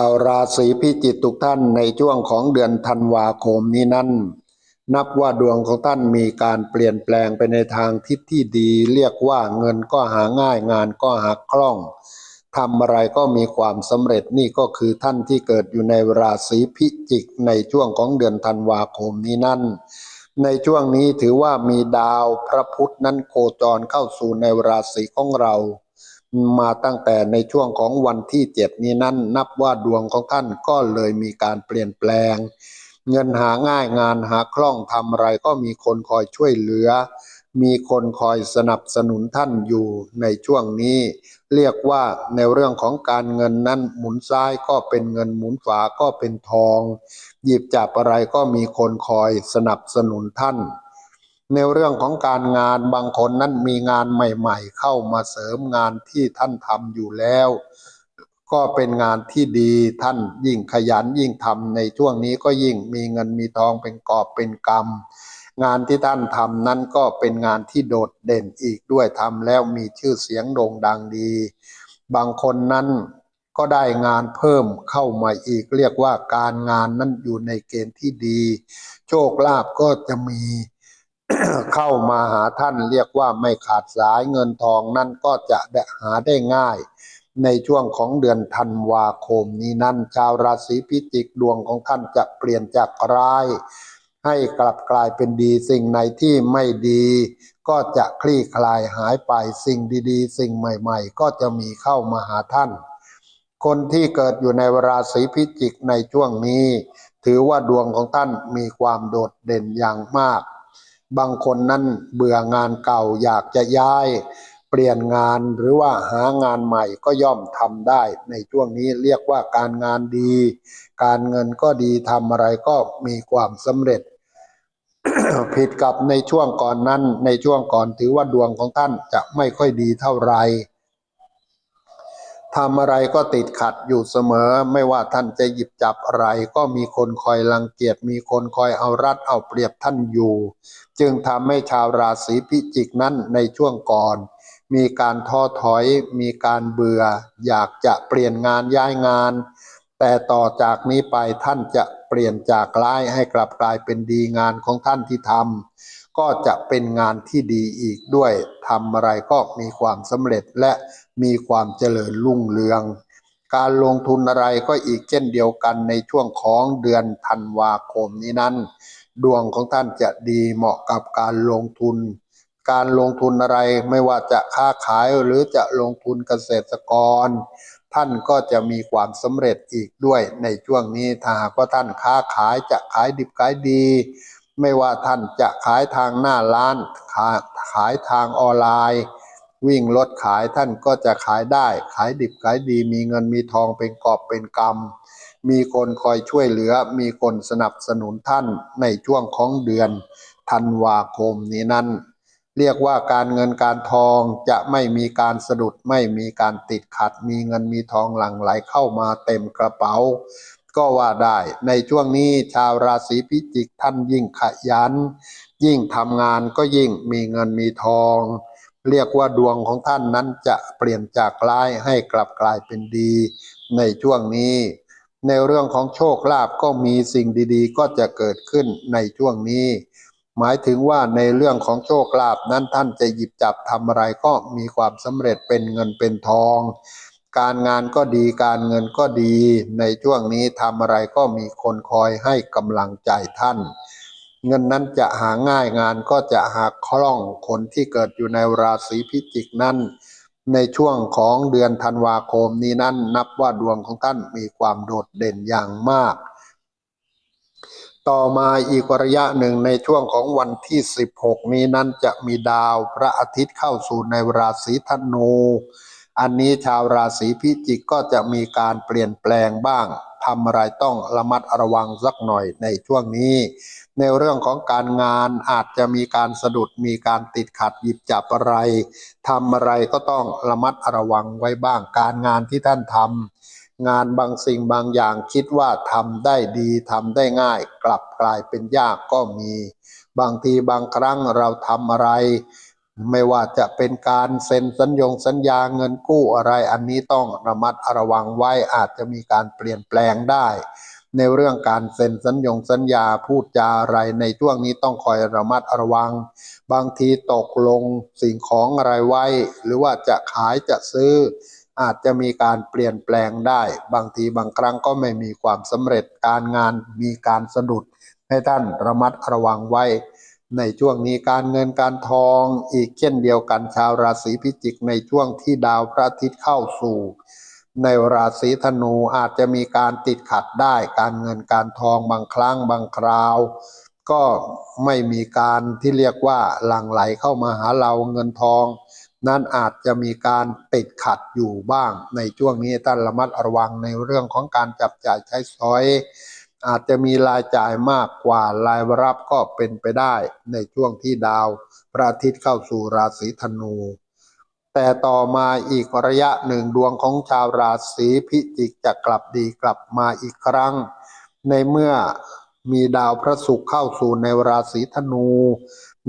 าวราศีพิจิกทุกท่านในช่วงของเดือนธันวาคมนี้นั้น นับว่าดวงของท่านมีการเปลี่ยนแปลงไปในทางทิศที่ดี เรียกว่าเงินก็หาง่ายงานก็หาคล่องทำอะไรก็มีความสำเร็จนี่ก็คือท่านที่เกิดอยู่ในราศีพิจิกในช่วงของเดือนธันวาคมนี้นั่น ในช่วงนี้ถือว่ามีดาวพระพุธนั้นโคจรเข้าสู่ในราศีของเรา มาตั้งแต่ในช่วงของวันที่เจ็ดนี้นั้นนับว่าดวงของท่านก็เลยมีการเปลี่ยนแปลง เงินหาง่ายงานหาคล่องทำอะไรก็มีคนคอยช่วยเหลือ มีคนคอยสนับสนุนท่านอยู่ในช่วงนี้ เรียกว่าในเรื่องของการเงินนั้นหมุนซ้ายก็เป็นเงินหมุนขวาก็เป็นทอง หยิบจับอะไรก็มีคนคอยสนับสนุนท่าน ในเรื่องของการงานบางคนนั้นมีงานใหม่ ๆ เข้ามาเสริมงานที่ท่านทำอยู่แล้ว ก็เป็นงานที่ดีท่านยิ่งขยันยิ่งทำในช่วงนี้ก็ยิ่งมีเงินมีทองเป็นกอบเป็นกำงานที่ท่านทำนั้นก็เป็นงานที่โดดเด่นอีกด้วยทำแล้วมีชื่อเสียงโด่งดังดี บางคนนั้นก็ได้งานเพิ่มเข้ามาอีก เรียกว่าการงานนั้นอยู่ในเกณฑ์ที่ดี โชคลาภก็จะมี เข้ามาหาท่านเรียกว่าไม่ขาดสายเงินทองนั่นก็จะได้หาได้ง่าย ในช่วงของเดือนธันวาคมนี้นั้นชาวราศีพิจิกดวงของท่านจะเปลี่ยนจากร้าย ให้กลับกลายเป็นดีสิ่งไหนที่ไม่ดี ก็จะคลี่คลายหายไปสิ่งดีๆ สิ่งใหม่ๆ ก็จะมีเข้ามาหาท่าน คนที่เกิดอยู่ในราศีพิจิกในช่วงนี้ ถือว่าดวงของท่านมีความโดดเด่นอย่างมาก บางคนนั้นเบื่องานเก่าอยากจะย้าย เปลี่ยนงานหรือว่าหางานใหม่ก็ย่อมทำได้ ในช่วงนี้เรียกว่าการงานดี การเงินก็ดีทำอะไรก็มีความสำเร็จ ผิดกับในช่วงก่อนนั้นในช่วงก่อนถือว่าดวงของท่านจะไม่ค่อยดีเท่าไหร่ ทำอะไรก็ติดขัดอยู่เสมอ ไม่ว่าท่านจะหยิบจับอะไร ก็มีคนคอยรังเกียจมีคนคอยเอารัดเอาเปรียบท่านอยู่ จึงทำให้ชาวราศีพิจิกนั้นในช่วงก่อน มีการท้อถอย มีการเบื่อ อยากจะเปลี่ยนงานย้ายงาน แต่ต่อจากนี้ไปท่านจะเปลี่ยนจากร้ายให้กลับกลายเป็นดีงานของท่านที่ทำก็จะเป็นงานที่ดีอีกด้วยทำอะไรก็มีความสำเร็จและมีความเจริญรุ่งเรือง การลงทุนอะไรก็อีกเช่นเดียวกันในช่วงของเดือนธันวาคมนี้นั้น ดวงของท่านจะดีเหมาะกับการลงทุน การลงทุนอะไรไม่ว่าจะค้าขายหรือจะลงทุนเกษตรกร ท่านก็จะมีความสำเร็จอีกด้วยในช่วงนี้ถ้าหากว่าท่านค้าขายจะขายดิบขายดี ไม่ว่าท่านจะขายทางหน้าร้านขายทางออนไลน์ วิ่งรถขายท่านก็จะขายได้ ขายดิบขายดี มีเงินมีทองเป็นกอบเป็นกำมีคนคอยช่วยเหลือ มีคนสนับสนุนท่านในช่วงของเดือนธันวาคมนี้นั้น เรียกว่าการเงินการทองจะไม่มีการสะดุดไม่มีการติดขัด มีเงินมีทองหลั่งไหลเข้ามาเต็มกระเป๋า ก็ว่าได้ในช่วงนี้ชาวราศีพิจิกท่านยิ่งขยัน ยิ่งทำงานก็ยิ่งมีเงินมีทอง เรียกว่าดวงของท่านนั้นจะเปลี่ยนจากร้ายให้กลับกลายเป็นดี ในช่วงนี้ ในเรื่องของโชคลาภก็มีสิ่งดีๆ ก็จะเกิดขึ้นในช่วงนี้ หมายถึงว่าในเรื่องของโชคลาภนั้นท่านจะหยิบจับทำอะไรก็มีความสำเร็จเป็นเงินเป็นทอง การงานก็ดีการเงินก็ดี ในช่วงนี้ทำอะไรก็มีคนคอยให้กำลังใจท่าน เงินนั้นจะหาง่ายงานก็จะหาคล่องคนที่เกิดอยู่ในราศีพิจิกนั้น ในช่วงของเดือนธันวาคมนี้นั้นนับว่าดวงของท่านมีความโดดเด่นอย่างมาก ต่อมาอีกระยะหนึ่งในช่วงของวันที่ 16 นี้นั้นจะมีดาวพระอาทิตย์เข้าสู่ในราศีธนู อันนี้ชาวราศีพิจิกก็จะมีการเปลี่ยนแปลงบ้างทำอะไรต้องระมัดระวังสักหน่อยในช่วงนี้ ในเรื่องของการงานอาจจะมีการสะดุดมีการติดขัดหยิบจับอะไรทำอะไรก็ต้องระมัดระวังไว้บ้างการงานที่ท่านทำ งานบางสิ่งบางอย่างคิดว่าทำได้ดีทำได้ง่าย กลับกลายเป็นยากก็มี บางทีบางครั้งเราทำอะไร ไม่ว่าจะเป็นการเซ็นสัญญงสัญญาเงินกู้อะไรอันนี้ต้องระมัดระวังไว้อาจจะมีการเปลี่ยนแปลงได้ ในเรื่องการเซ็นสัญญงสัญญาพูดจาอะไรในช่วงนี้ต้องคอยระมัดระวัง บางทีตกลงสิ่งของอะไรไว้ หรือว่าจะขายจะซื้อ อาจจะมีการเปลี่ยนแปลงได้ บางทีบางครั้งก็ไม่มีความสำเร็จการงานมีการสะดุด ให้ท่านระมัดระวังไว้ ในช่วงนี้การเงินการทองอีกเช่นเดียวกันชาวราศีพิจิกในช่วงที่ดาวพระอาทิตย์เข้าสู่ ในราศีธนูอาจจะมีการติดขัดได้ การเงินการทองบางครั้งบางคราวก็ไม่มีการที่เรียกว่าหลั่งไหลเข้ามาหาเราเงินทอง นั้นอาจจะมีการติดขัดอยู่บ้าง ในช่วงนี้ท่านระมัดระวังในเรื่องของการจับจ่ายใช้สอย อาจจะมีรายจ่ายมากกว่ารายรับก็เป็นไปได้ในช่วงที่ดาวพระอาทิตย์เข้าสู่ราศีธนู แต่ต่อมาอีกระยะหนึ่งดวงของชาวราศีพิจิกจะกลับดีกลับมาอีกครั้ง ในเมื่อมีดาวพระศุกร์เข้าสู่ในราศีธนู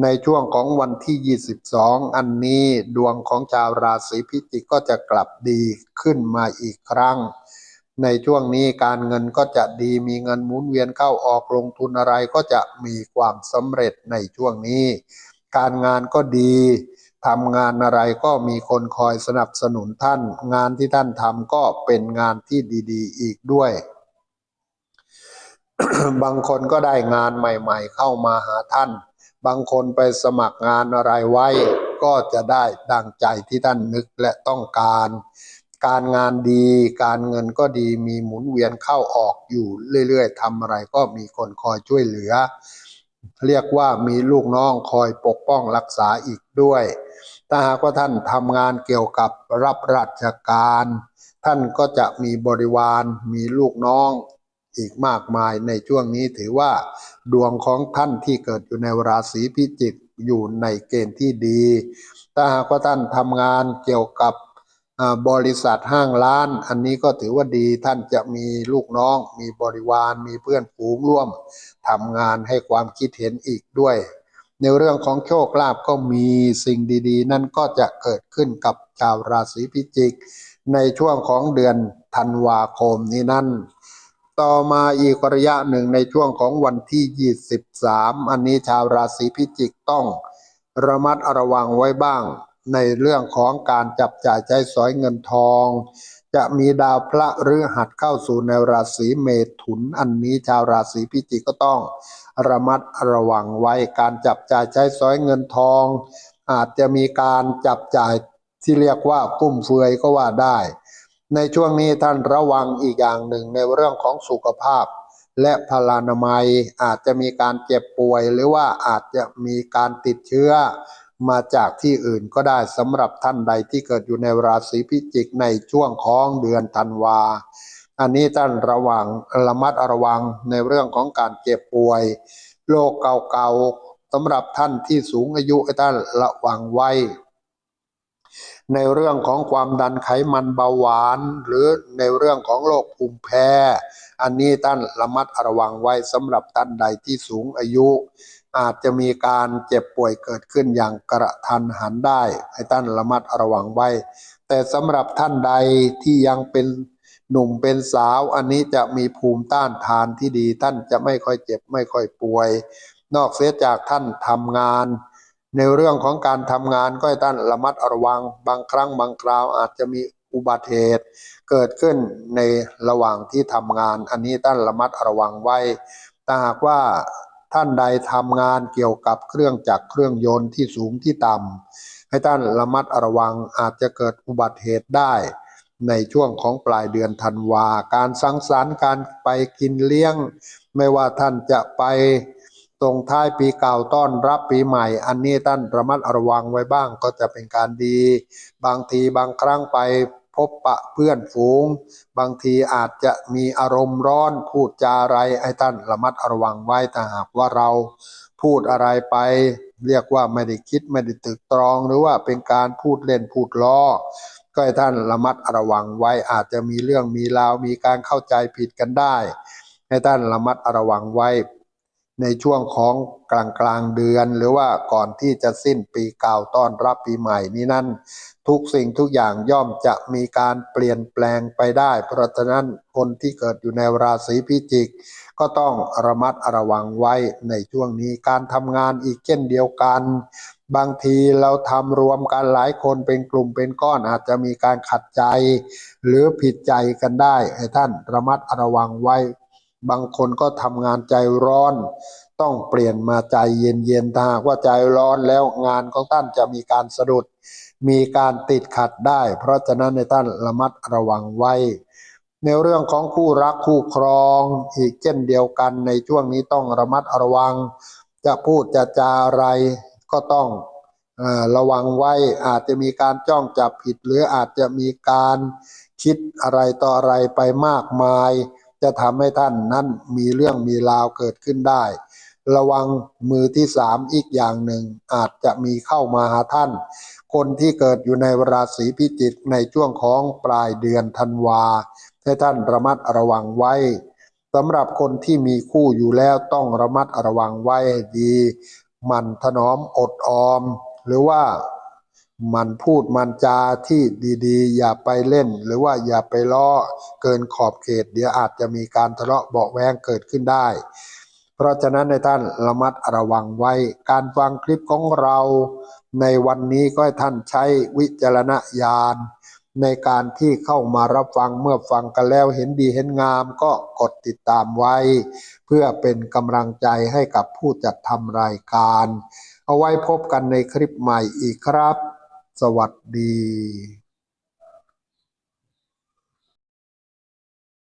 ในช่วงของวันที่ 22 อันนี้ดวงของชาวราศีพิจิกก็จะกลับดีขึ้นมาอีกครั้ง ในช่วงนี้การเงินก็จะดีมีเงินหมุนเวียนเข้าออกลงทุนอะไรก็จะมีความสำเร็จในช่วงนี้ การงานก็ดีทำงานอะไรก็มีคนคอยสนับสนุนท่าน งานที่ท่านทำก็เป็นงานที่ดีๆ อีกด้วย บางคนก็ได้งานใหม่ ๆ เข้ามาหาท่าน บางคนไปสมัครงานอะไรไว้ ก็จะได้ดังใจที่ท่านนึกและต้องการ การงานดี การเงินก็ดีมีหมุนเวียนเข้าออกอยู่เรื่อยๆทำอะไรก็มีคนคอยช่วยเหลือ เรียกว่ามีลูกน้องคอยปกป้องรักษาอีกด้วย ถ้าหากว่าท่านทำงานเกี่ยวกับรับราชการ ท่านก็จะมีบริวารมีลูกน้อง อีกมากมายในช่วงนี้ถือว่า ดวงของท่านที่เกิดอยู่ในราศีพิจิกอยู่ในเกณฑ์ที่ดี ถ้าหากว่าท่านทำงานเกี่ยวกับบริษัทห้างร้าน อันนี้ก็ถือว่าดีท่านจะมีลูกน้อง มีบริวารมีเพื่อนฝูงร่วมทำงานให้ความคิดเห็นอีกด้วย ในเรื่องของโชคลาภก็มีสิ่งดีๆ นั่นก็จะเกิดขึ้นกับชาวราศีพิจิก ในช่วงของเดือนธันวาคมนี้นั่น ต่อมาอีกระยะหนึ่งในช่วงของวันที่ 23 อันนี้ชาวราศีพิจิกต้องระมัดระวังไว้บ้าง ในเรื่องของการจับจ่ายใช้สอยเงินทอง จะมีดาวพระฤหัสเข้าสู่ในราศีเมถุน อันนี้ชาวราศีพิจิกก็ต้องระมัดระวังไว้การจับจ่ายใช้สอยเงินทอง อาจจะมีการจับจ่ายที่เรียกว่าฟุ่มเฟือยก็ว่าได้ ในช่วงนี้ท่านระวังอีกอย่างหนึ่งในเรื่องของสุขภาพ และพลานามัยอาจจะมีการเจ็บป่วย หรือว่าอาจจะมีการติดเชื้อ มาจากที่อื่นก็ได้สำหรับท่านใดที่เกิดอยู่ในราศีพิจิกในช่วงของเดือนธันวาอันนี้ท่านระวังระมัดระวังในเรื่องของการเจ็บป่วยโรคเก่าๆสำหรับท่านที่สูงอายุท่านระวังไว้ ในเรื่องของความดันไขมันเบาหวาน หรือในเรื่องของโรคภูมิแพ้ อันนี้ท่านระมัดระวังไว้สำหรับท่านใดที่สูงอายุ อาจจะมีการเจ็บป่วยเกิดขึ้นอย่างกระทันหันได้ ให้ท่านระมัดระวังไว้ แต่สำหรับท่านใดที่ยังเป็นหนุ่มเป็นสาวอันนี้จะมีภูมิต้านทานที่ดี ท่านจะไม่ค่อยเจ็บไม่ค่อยป่วย นอกเสียจากท่านทำงาน ในเรื่องของการทำงานก็ให้ท่านระมัดระวัง บางครั้งบางคราวอาจจะมีอุบัติเหตุเกิดขึ้นในระหว่างที่ทำงาน อันนี้ท่านระมัดระวังไว้ถ้าหากว่าท่านใดทำงานเกี่ยวกับเครื่องจักรเครื่องยนต์ที่สูงที่ต่ำให้ท่านระมัดระวังอาจจะเกิดอุบัติเหตุได้ ในช่วงของปลายเดือนธันวา การสังสรรค์การไปกินเลี้ยง ไม่ว่าท่านจะไป ส่งท้ายปีเก่าต้อนรับปีใหม่ อันนี้ท่านระมัดระวังไว้บ้างก็จะเป็นการดี บางทีบางครั้งไปพบปะเพื่อนฝูง บางทีอาจจะมีอารมณ์ร้อนพูดจาอะไรให้ท่านระมัดระวังไว้ถ้าหากว่าเราพูดอะไรไป เรียกว่าไม่ได้คิดไม่ได้ตึกตรอง หรือว่าเป็นการพูดเล่นพูดล้อก็ให้ท่านระมัดระวังไว้อาจจะมีเรื่องมีราวมีการเข้าใจผิดกันได้ ให้ท่านระมัดระวังไว้ ในช่วงของกลางกลางเดือน หรือว่าก่อนที่จะสิ้นปีเก่าต้อนรับปีใหม่นี้นั้นทุกสิ่งทุกอย่างย่อมจะมีการเปลี่ยนแปลงไปได้ เพราะฉะนั้นคนที่เกิดอยู่ในราศีพิจิก ก็ต้องระมัดระวังไว้ในช่วงนี้การทำงานอีกเช่นเดียวกัน บางทีเราทำรวมกันหลายคนเป็นกลุ่มเป็นก้อนอาจจะมีการขัดใจ หรือผิดใจกันได้ให้ท่านระมัดระวังไว้ บางคนก็ทำงานใจร้อน ต้องเปลี่ยนมาใจเย็นๆถ้าหากว่าใจร้อนแล้วงานของท่านจะมีการสะดุด มีการติดขัดได้ เพราะฉะนั้นในท่านระมัดระวังไว้ ในเรื่องของคู่รักคู่ครองอีกเช่นเดียวกันในช่วงนี้ต้องระมัดระวัง จะพูดจะจาอะไรก็ต้องอระวังไว้อาจจะมีการจ้องจับผิด หรืออาจจะมีการคิดอะไรต่ออะไรไปมากมาย จะทำให้ท่านนั้นมีเรื่องมีราวเกิดขึ้นได้ ระวังมือที่สามอีกอย่างหนึ่งอาจจะมีเข้ามาหาท่าน คนที่เกิดอยู่ในราศีพิจิกในช่วงของปลายเดือนธันวา ให้ท่านระมัดระวังไว้สำหรับคนที่มีคู่อยู่แล้วต้องระมัดระวังไว้ดี มันถนอมอดออม หรือว่า มันพูดมันจาที่ดีๆ อย่าไปเล่น หรือว่าอย่าไปล้อเกินขอบเขต เดี๋ยวอาจจะมีการทะเลาะเบาแวงเกิดขึ้นได้ เพราะฉะนั้นในท่านระมัดระวังไว้ การฟังคลิปของเราในวันนี้ก็ให้ท่านใช้วิจารณญาณในการที่เข้ามารับฟังเมื่อฟังกันแล้วเห็นดีเห็นงามก็กดติดตามไว้ เพื่อเป็นกำลังใจให้กับผู้จัดทำรายการ เอาไว้พบกันในคลิปใหม่อีกครับ สวัสดี